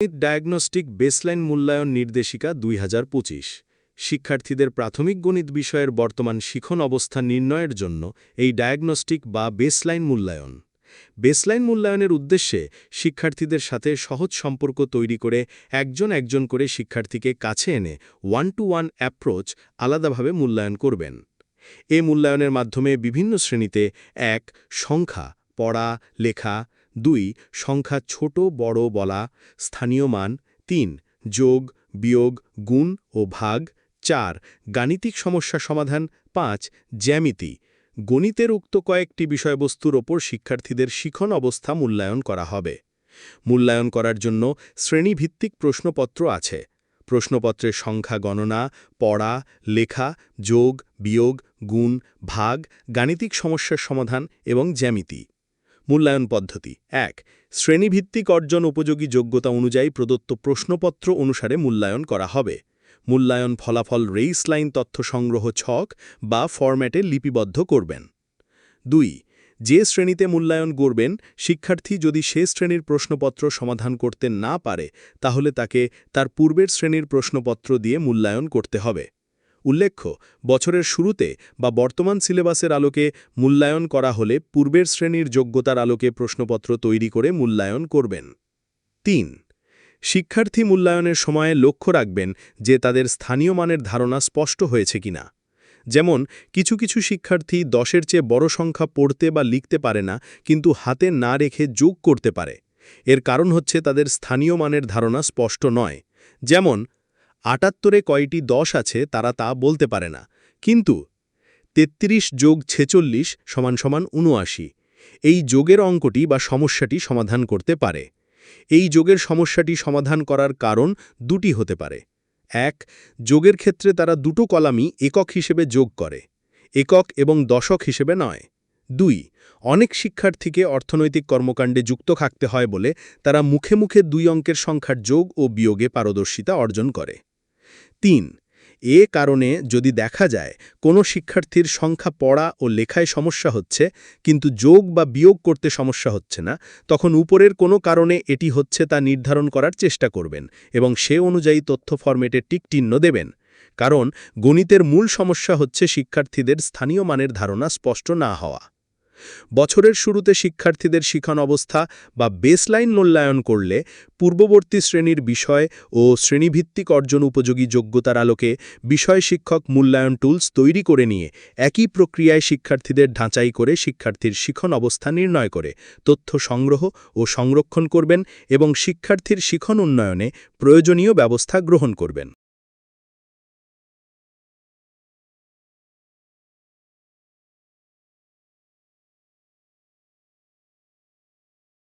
Diagnostic baseline মূল্যায়ন নির্দেশিকা দুই হাজার পঁচিশ। শিক্ষার্থীদের প্রাথমিক গণিত বিষয়ের বর্তমান শিখন অবস্থা নির্ণয়ের জন্য এই ডায়াগনস্টিক বা বেসলাইন মূল্যায়ন বেসলাইন মূল্যায়নের উদ্দেশ্যে শিক্ষার্থীদের সাথে সহজ সম্পর্ক তৈরি করে একজন একজন করে শিক্ষার্থীকে কাছে এনে ওয়ান টু ওয়ান অ্যাপ্রোচ আলাদাভাবে মূল্যায়ন করবেন। এ মূল্যায়নের মাধ্যমে বিভিন্ন শ্রেণীতে এক, সংখ্যা, পড়া, লেখা দুই, সংখ্যা ছোট, বড় বলা, স্থানীয় মান, তিন, যোগ, বিয়োগ, গুণ ও ভাগ, চার, গাণিতিক সমস্যা সমাধান, পাঁচ, জ্যামিতি। গণিতের উক্ত কয়েকটি বিষয়বস্তুর ওপর শিক্ষার্থীদের শিখন অবস্থা মূল্যায়ন করা হবে। মূল্যায়ন করার জন্য শ্রেণীভিত্তিক প্রশ্নপত্র আছে। প্রশ্নপত্রের সংখ্যা গণনা, পড়া, লেখা, যোগ, বিয়োগ, গুণ, ভাগ, গাণিতিক সমস্যার সমাধান এবং জ্যামিতি। মূল্যায়ন পদ্ধতি। এক, শ্রেণীভিত্তিক অর্জন উপযোগী যোগ্যতা অনুযায়ী প্রদত্ত প্রশ্নপত্র অনুসারে মূল্যায়ন করা হবে। মূল্যায়ন ফলাফল রেইস লাইন তথ্য সংগ্রহ ছক বা ফরম্যাটে লিপিবদ্ধ করবেন। দুই, যে শ্রেণীতে মূল্যায়ন করবেন, শিক্ষার্থী যদি সে শ্রেণির প্রশ্নপত্র সমাধান করতে না পারে, তাহলে তাকে তার পূর্বের শ্রেণির প্রশ্নপত্র দিয়ে মূল্যায়ন করতে হবে। উল্লেখ্য, বছরের শুরুতে বা বর্তমান সিলেবাসের আলোকে মূল্যায়ন করা হলে পূর্বের শ্রেণির যোগ্যতার আলোকে প্রশ্নপত্র তৈরি করে মূল্যায়ন করবেন। তিন, শিক্ষার্থী মূল্যায়নের সময়ে লক্ষ্য রাখবেন যে তাদের স্থানীয় মানের ধারণা স্পষ্ট হয়েছে কিনা। যেমন, কিছু কিছু শিক্ষার্থী দশের চেয়ে বড় সংখ্যা পড়তে বা লিখতে পারে না, কিন্তু হাতে না রেখে যোগ করতে পারে। এর কারণ হচ্ছে তাদের স্থানীয় মানের ধারণা স্পষ্ট নয়। যেমন আটাত্তরে কয়টি দশ আছে তারা তা বলতে পারে না। কিন্তু তেত্রিশ যোগ ছেচল্লিশ সমান সমান উনআশি এই যোগের অঙ্কটি বা সমস্যাটি সমাধান করতে পারে। এই যোগের সমস্যাটি সমাধান করার কারণ দুটি হতে পারে। এক, যোগের ক্ষেত্রে তারা দুটো কলামই একক হিসেবে যোগ করে। একক এবং দশক হিসেবে নয়। দুই, অনেক শিক্ষার্থীকে অর্থনৈতিক কর্মকাণ্ডে যুক্ত থাকতে হয় বলে তারা মুখে মুখে দুই অঙ্কের সংখ্যার যোগ ও বিয়োগে পারদর্শিতা অর্জন করে। তিন। এ কারণে যদি দেখা যায়, কোনো শিক্ষার্থীর সংখ্যা পড়া ও লেখায় সমস্যা হচ্ছে, কিন্তু যোগ বা বিয়োগ করতে সমস্যা হচ্ছে না, তখন উপরের কোনো কারণে এটি হচ্ছে তা নির্ধারণ করার চেষ্টা করবেন এবং সে অনুযায়ী তথ্য ফরম্যাটে টিকটিহ্ন দেবেন। কারণ গণিতের মূল সমস্যা হচ্ছে শিক্ষার্থীদের স্থানীয় মানের ধারণা স্পষ্ট না হওয়া। বছরের শুরুতে শিক্ষার্থীদের শিখন অবস্থা বা বেসলাইন মূল্যায়ন করলে পূর্ববর্তী শ্রেণির বিষয় ও শ্রেণীভিত্তিক অর্জন উপযোগী যোগ্যতার আলোকে বিষয় শিক্ষক মূল্যায়ন টুলস তৈরি করে নিয়ে একই প্রক্রিয়ায় শিক্ষার্থীদের ঢাঁচাই করে শিক্ষার্থীর শিখন অবস্থা নির্ণয় করে, তথ্য সংগ্রহ ও সংরক্ষণ করবেন এবং শিক্ষার্থীর শিখন উন্নয়নে প্রয়োজনীয় ব্যবস্থা গ্রহণ করবেন।